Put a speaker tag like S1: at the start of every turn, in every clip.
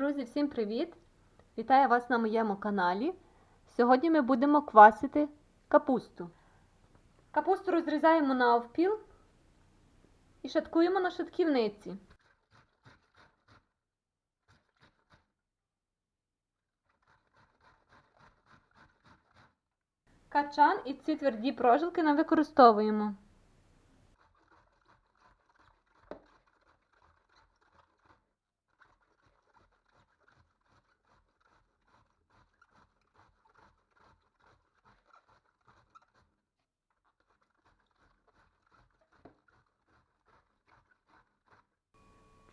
S1: Друзі, всім привіт! Вітаю вас на моєму каналі. Сьогодні ми будемо квасити капусту. Капусту розрізаємо на овпіл і шаткуємо на шатківниці. Качан і ці тверді прожилки не використовуємо.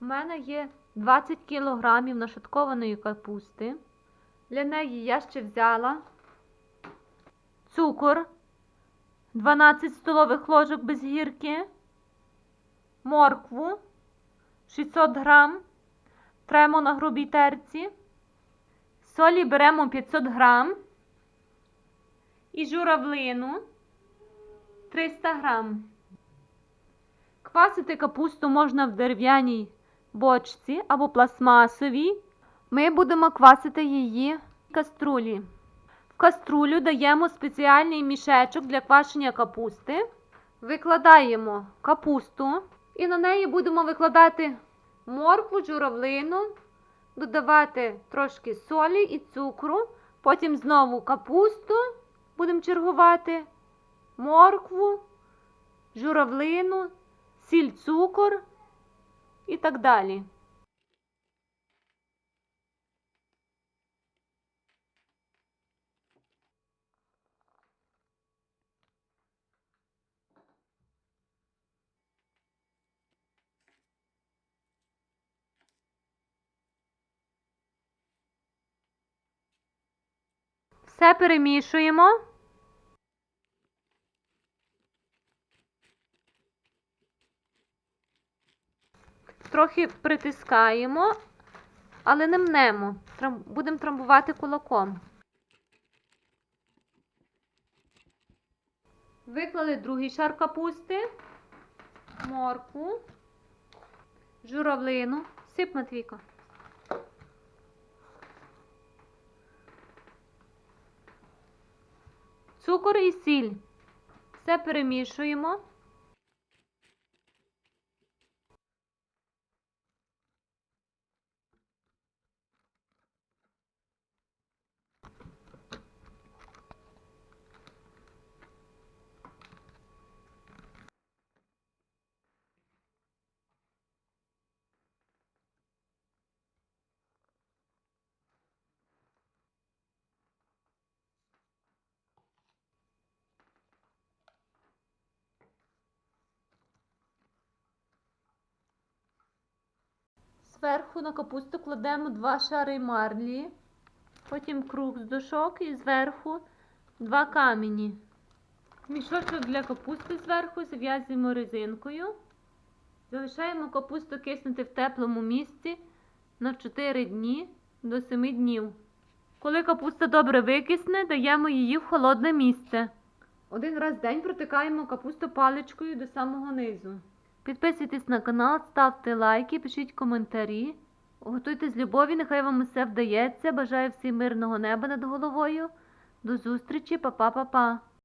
S1: Мене є 20 кг нашаткованої капусти. Для неї я ще взяла цукор 12 столових ложок без гірки, моркву 600 грам, тремо на грубій терці, солі беремо 500 грам і журавлину 300 грам. Квасити капусту можна в дерев'яній бочці або пластмасовій. Ми будемо квасити її в каструлі. В каструлю даємо спеціальний мішечок для квашення капусти. Викладаємо капусту і на неї будемо викладати моркву, журавлину, додавати трошки солі і цукру. Потім знову капусту будемо чергувати, моркву, журавлину, сіль, цукор і так далі. Все перемішуємо. Трохи притискаємо, але не мнемо. Будемо трамбувати кулаком. Виклали другий шар капусти, моркву, журавлину. Сип, Матвійко. Цукор і сіль. Все перемішуємо. Зверху на капусту кладемо два шари марлі, потім круг з дошок і зверху два камені. Мішочок для капусти зверху зав'язуємо резинкою. Залишаємо капусту киснути в теплому місці на 4 дні до 7 днів. Коли капуста добре викисне, даємо її в холодне місце. Один раз в день протикаємо капусту паличкою до самого низу. Підписуйтесь на канал, ставте лайки, пишіть коментарі. Готуйтесь з любові, нехай вам усе вдається. Бажаю всім мирного неба над головою. До зустрічі, па-па-па-па.